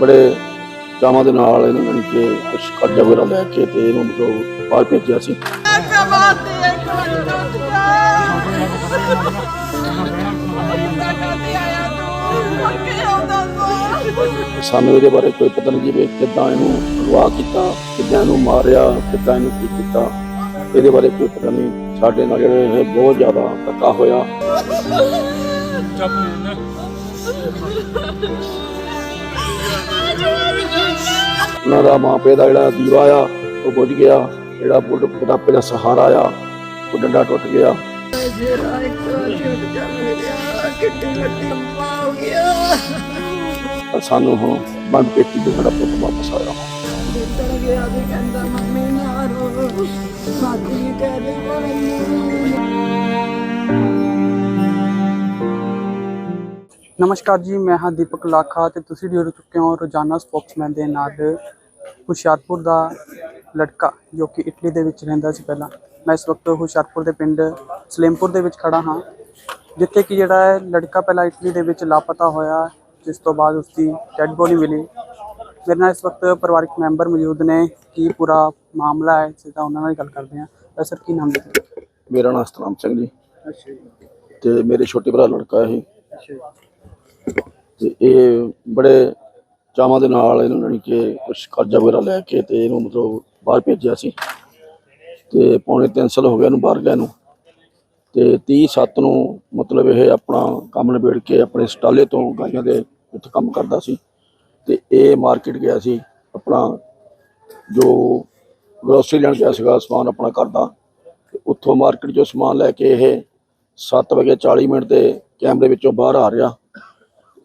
ਬੜੇ ਚਾਵਾਂ ਦੇ ਨਾਲ ਇਹਨੂੰ ਜਾਣੀ ਕਿ ਕੁਝ ਕਰਜ਼ਾ ਵਗੈਰਾ ਲੈ ਕੇ ਤੇ ਇਹਨੂੰ ਮਤਲਬ ਬਾਹਰ ਭੇਜਿਆ ਸੀ। ਸਾਨੂੰ ਇਹਦੇ ਬਾਰੇ ਕੋਈ ਪਤਾ ਨਹੀਂ ਜਿਵੇਂ ਕਿੱਦਾਂ ਇਹਨੂੰ ਅਗਵਾ ਕੀਤਾ, ਕਿੱਦਾਂ ਇਹਨੂੰ ਮਾਰਿਆ, ਕਿੱਦਾਂ ਇਹਨੂੰ ਕੀ ਕੀਤਾ। ਇਹਦੇ ਬਾਰੇ ਕੋਈ ਪਤਾ ਨਹੀਂ। ਸਾਡੇ ਨਾਲ ਜਿਹੜੇ ਇਹ ਬਹੁਤ ਜ਼ਿਆਦਾ ਧੱਕਾ ਹੋਇਆ। ਉਹਨਾਂ ਦਾ ਮਾਪੇ ਦਾ ਜਿਹੜਾ ਦੀਵਾ ਆ, ਉਹ ਬੁਝ ਗਿਆ। ਜਿਹੜਾ ਬੁੱਢ ਬੁਢਾਪੇ ਦਾ ਸਹਾਰਾ ਆ, ਉਹ ਡੰਡਾ ਟੁੱਟ ਗਿਆ। ਪਰ ਸਾਨੂੰ ਹੁਣ ਬੰਦ ਪੇਟੀ ਤੇ ਸਾਡਾ ਪੁੱਤ ਵਾਪਸ ਆਇਆ। ਨਮਸਕਾਰ ਜੀ ਮੈਂ ਹਾਂ ਦੀਪਕ ਲਾਖਾ ਤੇ ਤੁਸੀਂ ਜੁੜ ਚੁੱਕੇ ਹੋ ਰੋਜ਼ਾਨਾ ਸਪੋਕਸਮੈਨ ਦੇ ਨਾਲ ਹੁਸ਼ਿਆਰਪੁਰ ਦਾ ਲੜਕਾ ਜੋ ਕਿ ਇਟਲੀ ਦੇ ਵਿੱਚ ਰਹਿੰਦਾ ਸੀ ਪਹਿਲਾਂ। ਮੈਂ ਇਸ ਵਕਤ ਹੁਸ਼ਿਆਰਪੁਰ ਦੇ ਪਿੰਡ ਸਲੇਮਪੁਰ ਦੇ ਵਿੱਚ ਖੜਾ ਹਾਂ ਜਿੱਥੇ ਕਿ ਜਿਹੜਾ ਹੈ ਲੜਕਾ ਪਹਿਲਾਂ ਇਟਲੀ ਦੇ ਵਿੱਚ ਲਾਪਤਾ ਹੋਇਆ ਜਿਸ ਤੋਂ ਬਾਅਦ ਉਸ ਦੀ ਡੈੱਡ ਬੋਡੀ ਮਿਲੀ। ਮੇਰੇ ਨਾਲ ਇਸ ਵਕਤ ਪਰਿਵਾਰਕ ਮੈਂਬਰ ਮੌਜੂਦ ਨੇ ਕੀ ਪੂਰਾ ਮਾਮਲਾ ਹੈ ਸਿੱਧਾ ਉਹਨਾਂ ਨਾਲ ਹੀ ਗੱਲ ਕਰਦੇ ਹਾਂ। ਸਰ ਕੀ ਨਾਮ ਹੈ ਮੇਰਾ ਨਾਮ ਸਤਨਾਮ ਸਿੰਘ ਜੀ। ਅੱਛਾ ਜੀ। ਤੇ ਮੇਰੇ ਛੋਟੇ ਭਰਾ ਲੜਕਾ ਇਹ। ਅੱਛਾ ਜੀ। ਤੇ ਇਹ ਬੜੇ ਚਾਵਾਂ ਦੇ ਨਾਲ ਇਹਨੂੰ ਜਾਣੀ ਕਿ ਕੁਝ ਕਰਜ਼ਾ ਵਗੈਰਾ ਲੈ ਕੇ ਤੇ ਇਹਨੂੰ ਮਤਲਬ ਬਾਹਰ ਭੇਜਿਆ ਸੀ। ਤੇ ਪੌਣੇ 3 ਸਾਲ ਹੋ ਗਿਆ ਇਹਨੂੰ ਬਾਹਰ ਗਿਆ ਨੂੰ। ਤੇ 30 7 ਨੂੰ ਮਤਲਬ ਇਹ ਆਪਣਾ ਕੰਮ ਨਿਬੇੜ ਕੇ ਆਪਣੇ ਸਟਾਲੇ ਤੋਂ ਗਾਈਆਂ ਦੇ ਉੱਥੇ ਕੰਮ ਕਰਦਾ ਸੀ। ਤੇ ਇਹ ਮਾਰਕੀਟ ਗਿਆ ਸੀ, ਆਪਣਾ ਜੋ ਗਰੋਸਰੀ ਲੈਣ ਗਿਆ ਸੀਗਾ, ਸਮਾਨ ਆਪਣਾ ਕਰਦਾ ਤੇ ਉੱਥੋਂ ਮਾਰਕੀਟ ਚੋਂ ਸਮਾਨ ਲੈ ਕੇ ਇਹ 7 ਵਜੇ 40 ਮਿੰਟ ਤੇ ਕੈਮਰੇ ਵਿੱਚੋਂ ਬਾਹਰ ਆ ਰਿਹਾ।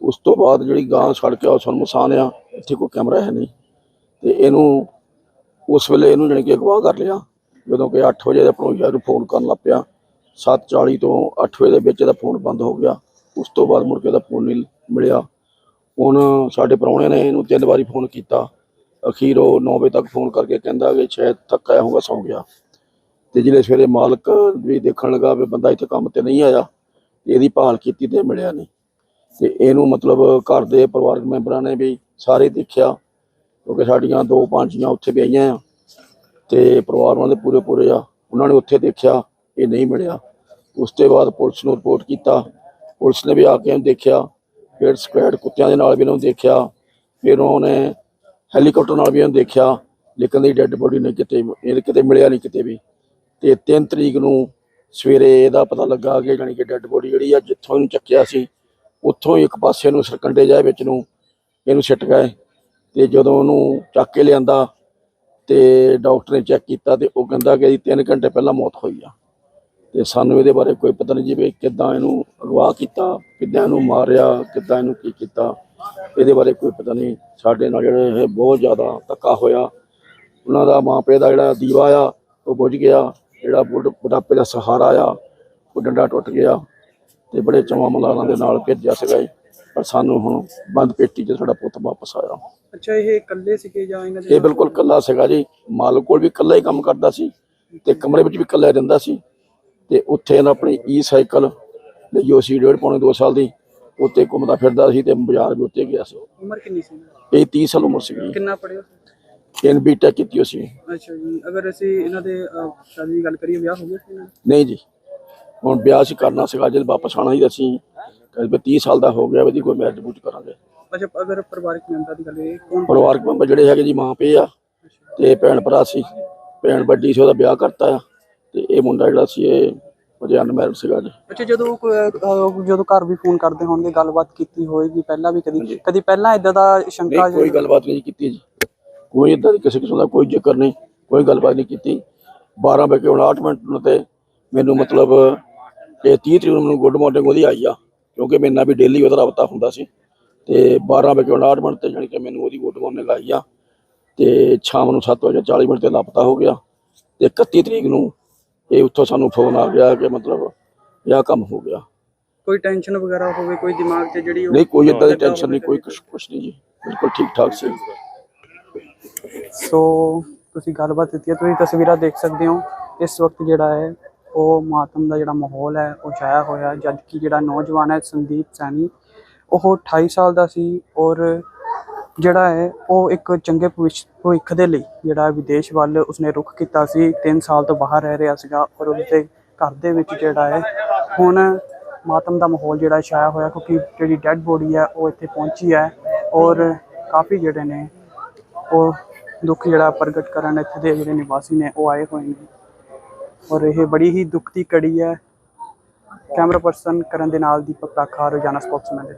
ਉਸ ਤੋਂ ਬਾਅਦ ਜਿਹੜੀ ਗਾਂ ਸੜਕ ਆ ਉਹ ਸਾਨੂੰ ਆ ਇੱਥੇ ਕੋਈ ਕੈਮਰਾ ਹੈ ਨਹੀਂ। ਤੇ ਇਹਨੂੰ ਉਸ ਵੇਲੇ ਇਹਨੂੰ ਜਾਣੀ ਕਿ ਅਗਵਾ ਕਰ ਲਿਆ, ਜਦੋਂ ਕਿ 8 ਵਜੇ ਦਾ ਪਰੋਜਾ ਨੂੰ ਫੋਨ ਕਰਨ ਲੱਗ ਪਿਆ। 7:40 ਤੋਂ 8 ਵਜੇ ਦੇ ਵਿੱਚ ਦਾ ਫੋਨ ਬੰਦ ਹੋ ਗਿਆ। ਉਸ ਤੋਂ ਬਾਅਦ ਮੁੜ ਕੇ ਦਾ ਫੋਨ ਨਹੀਂ ਮਿਲਿਆ। ਹੁਣ ਸਾਡੇ ਪ੍ਰਾਹੁਣੇ ਨੇ ਇਹਨੂੰ ਤਿੰਨ ਵਾਰੀ ਫੋਨ ਕੀਤਾ। ਅਖੀਰ ਉਹ 9 ਵਜੇ ਤੱਕ ਫੋਨ ਕਰਕੇ ਕਹਿੰਦਾ ਕਿ ਸ਼ਾਇਦ ਥੱਕਾ ਹੋਊਗਾ, ਸੌਂ ਗਿਆ। ਤੇ ਜਿਹੜੇ ਸਵੇਰੇ ਮਾਲਕ ਵੀ ਦੇਖਣ ਲੱਗਾ ਵੀ ਬੰਦਾ ਇੱਥੇ ਕੰਮ ਤੇ ਨਹੀਂ ਆਇਆ, ਤੇ ਇਹਦੀ ਭਾਲ ਕੀਤੀ ਤੇ ਮਿਲਿਆ ਨਹੀਂ। ਤੇ ਇਹਨੂੰ ਮਤਲਬ ਘਰ ਦੇ ਪਰਿਵਾਰਕ ਮੈਂਬਰਾਂ ਨੇ ਵੀ ਸਾਰੇ ਦੇਖਿਆ, ਕਿਉਂਕਿ ਸਾਡੀਆਂ ਦੋ ਭਾਂਜੀਆਂ ਉੱਥੇ ਵੀ ਆਈਆਂ ਆ ਤੇ ਪਰਿਵਾਰ ਉਹਨਾਂ ਦੇ ਪੂਰੇ ਪੂਰੇ ਆ। ਉਹਨਾਂ ਨੇ ਉੱਥੇ ਦੇਖਿਆ, ਇਹ ਨਹੀਂ ਮਿਲਿਆ। ਉਸ ਤੋਂ ਬਾਅਦ ਪੁਲਿਸ ਨੂੰ ਰਿਪੋਰਟ ਕੀਤਾ। ਪੁਲਿਸ ਨੇ ਵੀ ਆ ਕੇ ਇਹਨੂੰ ਦੇਖਿਆ, ਫਿਰ ਸਕੁਐਡ ਕੁੱਤਿਆਂ ਦੇ ਨਾਲ ਵੀ ਇਹਨੂੰ ਦੇਖਿਆ, ਫਿਰ ਉਹਨੇ ਹੈਲੀਕਾਪਟਰ ਨਾਲ ਵੀ ਇਹਨੂੰ ਦੇਖਿਆ, ਲੇਕਿਨ ਦੀ ਡੈੱਡ ਬੋਡੀ ਨਹੀਂ ਕਿਤੇ, ਇਹ ਕਿਤੇ ਮਿਲਿਆ ਨਹੀਂ ਕਿਤੇ ਵੀ। ਤੇ 3 ਤਰੀਕ ਨੂੰ ਸਵੇਰੇ ਇਹਦਾ ਪਤਾ ਲੱਗਾ ਕਿ ਜਾਣੀ ਕਿ ਡੈੱਡ ਬੋਡੀ ਜਿਹੜੀ ਆ ਜਿੱਥੋਂ ਇਹਨੂੰ ਚੱਕਿਆ ਸੀ ਉੱਥੋਂ ਹੀ ਇੱਕ ਪਾਸੇ ਨੂੰ ਸਰਕੰਡੇ ਜਾਏ ਵਿੱਚ ਨੂੰ, ਇਹਨੂੰ ਸਿੱਟ ਗਏ ਤੇ ਜਦੋਂ ਉਹਨੂੰ ਚੱਕ ਕੇ ਲਿਆਂਦਾ ਤੇ ਡਾਕਟਰ ਨੇ ਚੈੱਕ ਕੀਤਾ ਤੇ ਉਹ ਕਹਿੰਦਾ ਕਿ ਇਹਦੀ 3 ਘੰਟੇ ਪਹਿਲਾਂ ਮੌਤ ਹੋਈ ਆ। ਤੇ ਸਾਨੂੰ ਇਹਦੇ ਬਾਰੇ ਕੋਈ ਪਤਾ ਨਹੀਂ ਜੀ ਵੀ ਕਿੱਦਾਂ ਇਹਨੂੰ ਅਗਵਾ ਕੀਤਾ, ਕਿੱਦਾਂ ਇਹਨੂੰ ਮਾਰਿਆ, ਕਿੱਦਾਂ ਇਹਨੂੰ ਕੀ ਕੀਤਾ, ਇਹਦੇ ਬਾਰੇ ਕੋਈ ਪਤਾ ਨਹੀਂ। ਸਾਡੇ ਨਾਲ ਜਿਹੜੇ ਇਹ ਬਹੁਤ ਜ਼ਿਆਦਾ ਧੱਕਾ ਹੋਇਆ। ਉਹਨਾਂ ਦਾ ਮਾਪੇ ਦਾ ਜਿਹੜਾ ਦੀਵਾ ਆ, ਉਹ ਬੁਝ ਗਿਆ। ਜਿਹੜਾ ਬੁੱਢ ਬੁਢਾਪੇ ਦਾ ਸਹਾਰਾ ਆ, ਉਹ ਡੰਡਾ ਟੁੱਟ ਗਿਆ। ਤੇ ਬੜੇ ਚਵਾਂ ਮਲਾਰਾਂ ਦੇ ਨਾਲ ਭੇਜਿਆ ਸੀਗਾ ਜੀ। ਪਰ ਸਾਨੂੰ ਹੁਣ ਬੰਦ ਪੇਟੀ 'ਚ ਸਾਡਾ ਪੁੱਤ ਵਾਪਸ ਆਇਆ। ਅੱਛਾ ਇਹ ਇਕੱਲੇ ਸੀਗੇ ਜਾਂ ਇਹਨਾਂ ਦੇ ਇਹ ਬਿਲਕੁਲ ਕੱਲਾ ਸੀਗਾ ਜੀ। ਮਾਲਕ ਕੋਲ ਵੀ ਕੱਲਾ ਹੀ ਕੰਮ ਕਰਦਾ ਸੀ ਤੇ ਕਮਰੇ ਵਿੱਚ ਵੀ ਕੱਲਾ ਹੀ ਰਹਿੰਦਾ ਸੀ। ਤੇ ਉੱਥੇ ਇਹਨਾਂ ਆਪਣੀ ਈ ਸਾਈਕਲ ਲਈ ਉਹ ਸੀ ਡੇਢ ਪੌਣੇ 2 ਸਾਲ ਦੀ ਉੱਤੇ ਘੁੰਮਦਾ ਫਿਰਦਾ ਸੀ ਤੇ ਬਾਜ਼ਾਰ ਵੀ ਉੱਤੇ ਗਿਆ ਸੀ। ਉਮਰ ਕਿੰਨੀ ਸੀ? ਇਹ 30 ਸਾਲ ਉਮਰ ਸੀ ਕਿੰਨਾ ਪੜਿਆ ਇਹਨ ਬੀਟੈਕ ਕੀਤੀ ਹੋਈ ਸੀ। ਅੱਛਾ ਜੀ ਅਗਰ ਅਸੀਂ ਇਹਨਾਂ ਦੇ ਸ਼ਾਦੀ ਦੀ ਗੱਲ ਕਰੀਏ ਵਿਆਹ ਹੋ ਗਿਆ ਸੀ? ਨਹੀਂ ਜੀ। ਹੁਣ ਵਿਆਹ ਸੀ ਕਰਨਾ ਸੀਗਾ ਜਦ ਵਾਪਸ ਆਣਾ ਸੀ ਅਸੀਂ। ਕਹਿੰਦੇ 30 ਸਾਲ ਦਾ ਹੋ ਗਿਆ ਵੀ ਕੋਈ ਮੈਰਿਜ ਬੂਜ ਕਰਾਂਗੇ। ਅੱਛਾ ਅਗਰ ਪਰਿਵਾਰਕ ਮੈਂਬਰਾਂ ਦੀ ਗੱਲ ਕਰੀਏ ਕੌਣ ਪਰਿਵਾਰਕ ਮੈਂਬਰ ਜਿਹੜੇ ਹੈਗੇ ਜੀ ਮਾਂ ਪਿਓ ਆ ਤੇ ਭੈਣ ਭਰਾ ਸੀ। ਭੈਣ ਵੱਡੀ ਸੀ ਉਹਦਾ ਵਿਆਹ ਕਰਤਾ ਆ। ਤੇ ਇਹ ਮੁੰਡਾ ਜਿਹੜਾ ਸੀ ਇਹ ਅਜੇ ਅਨਮੈਰਿਡ ਸੀਗਾ ਜੀ ਅੱਛਾ ਜਦੋਂ ਕੋਈ, ਜਦੋਂ ਘਰ ਵੀ ਫੋਨ ਕਰਦੇ ਹੋਣਗੇ ਗੱਲਬਾਤ ਕੀਤੀ ਹੋਏਗੀ ਪਹਿਲਾਂ ਵੀ ਕਦੀ ਕਦੀ ਪਹਿਲਾਂ ਇਦਾਂ ਦਾ ਸ਼ੰਕਾ ਨਹੀਂ ਕੋਈ ਗੱਲਬਾਤ ਨਹੀਂ ਕੀਤੀ ਜੀ। ਕੋਈ ਇਦਾਂ ਦੀ ਕਿਸੇ ਕਿਸਮ ਦਾ ਕੋਈ ਜ਼ਿਕਰ ਨਹੀਂ ਕੋਈ ਗੱਲਬਾਤ ਨਹੀਂ ਕੀਤੀ। 12 ਵਜੇ 59 ਮਿੰਟ ਨੂੰ ਤੇ। ਮੈਨੂੰ ਮਤਲਬ ਤੇ 30 ਤਰੀਕ ਨੂੰ ਮੈਨੂੰ ਗੁੱਡ ਮਾਰਨਿੰਗ ਉਹਦੀ ਆਈ ਆ ਕਿਉਂਕਿ ਮੇਰੇ ਨਾਲ ਵੀ ਡੇਲੀ ਉਹਦਾ ਰابطਾ ਹੁੰਦਾ ਸੀ। ਤੇ 12 ਵਜੇ 59 ਮਿੰਟ ਤੇ ਜਾਨੀ ਕਿ ਮੈਨੂੰ ਉਹਦੀ ਗੁੱਡ ਮਾਰਨਿੰਗ ਆਈ ਆ। ਤੇ ਸ਼ਾਮ ਨੂੰ 7 ਵਜੇ 40 ਮਿੰਟ ਤੇ ਲਾਪਤਾ ਹੋ ਗਿਆ। ਤੇ 31 ਤਰੀਕ ਨੂੰ ਇਹ ਉੱਥੋਂ ਸਾਨੂੰ ਫੋਨ ਆ ਗਿਆ ਕਿ ਮਤਲਬ ਇਹ ਕੰਮ ਹੋ ਗਿਆ। ਕੋਈ ਟੈਨਸ਼ਨ ਵਗੈਰਾ ਹੋਵੇ ਕੋਈ ਦਿਮਾਗ ਤੇ ਜਿਹੜੀ ਨਹੀਂ ਕੋਈ ਇਦਾਂ ਦੀ ਟੈਨਸ਼ਨ ਨਹੀਂ ਕੋਈ ਕੁਝ ਕੁਝ ਨਹੀਂ ਜੀ ਬਿਲਕੁਲ ਠੀਕ ਠਾਕ ਸੀ। ਸੋ ਤੁਸੀਂ ਗੱਲਬਾਤ ਕੀਤੀ ਤੁਸੀਂ ਤਸਵੀਰਾਂ ਦੇਖ ਸਕਦੇ ਹੋ। ਇਸ ਵਕਤ ਜਿਹੜਾ ਹੈ ਉਹ ਮਾਤਮ ਦਾ ਜਿਹੜਾ ਮਾਹੌਲ ਹੈ, ਉਹ ਛਾਇਆ ਹੋਇਆ ਹੈ। ਜਦ ਕਿ ਜਿਹੜਾ ਨੌਜਵਾਨ ਹੈ ਸੰਦੀਪ ਸੈਣੀ, ਉਹ 28 ਸਾਲ ਦਾ ਸੀ ਔਰ ਜਿਹੜਾ ਹੈ, ਉਹ ਇੱਕ ਚੰਗੇ ਭਵਿੱਖ ਭਵਿੱਖ ਦੇ ਲਈ ਜਿਹੜਾ ਵਿਦੇਸ਼ ਵੱਲ ਉਸਨੇ ਰੁਖ ਕੀਤਾ ਸੀ 3 ਸਾਲ ਤੋਂ ਬਾਹਰ ਰਹਿ ਰਿਹਾ ਸੀਗਾ ਔਰ ਉਸਦੇ ਘਰ ਦੇ ਵਿੱਚ ਜਿਹੜਾ ਹੈ, ਹੁਣ ਮਾਤਮ ਦਾ ਮਾਹੌਲ ਜਿਹੜਾ ਛਾਇਆ ਹੋਇਆ ਕਿਉਂਕਿ ਜਿਹੜੀ ਡੈੱਡ ਬੋਡੀ ਹੈ, ਉਹ ਇੱਥੇ ਪਹੁੰਚੀ ਹੈ ਔਰ ਕਾਫੀ ਜਿਹੜੇ ਨੇ, ਉਹ ਦੁੱਖ ਜਿਹੜਾ ਪ੍ਰਗਟ ਕਰਨ ਇੱਥੇ ਦੇ ਜਿਹੜੇ ਨਿਵਾਸੀ ਨੇ, ਉਹ ਆਏ ਹੋਏ ਨੇ ਔਰ ਇਹ ਬੜੀ ਹੀ ਦੁੱਖ ਦੀ ਕੜੀ ਹੈ। ਕੈਮਰਾ ਪਰਸਨ ਕਰਨ ਦੇ ਨਾਲ ਦੀਪਕ ਰਾਖਾ, ਰੋਜ਼ਾਨਾ ਸਪੋਕਸਮੈਨ ਦੇ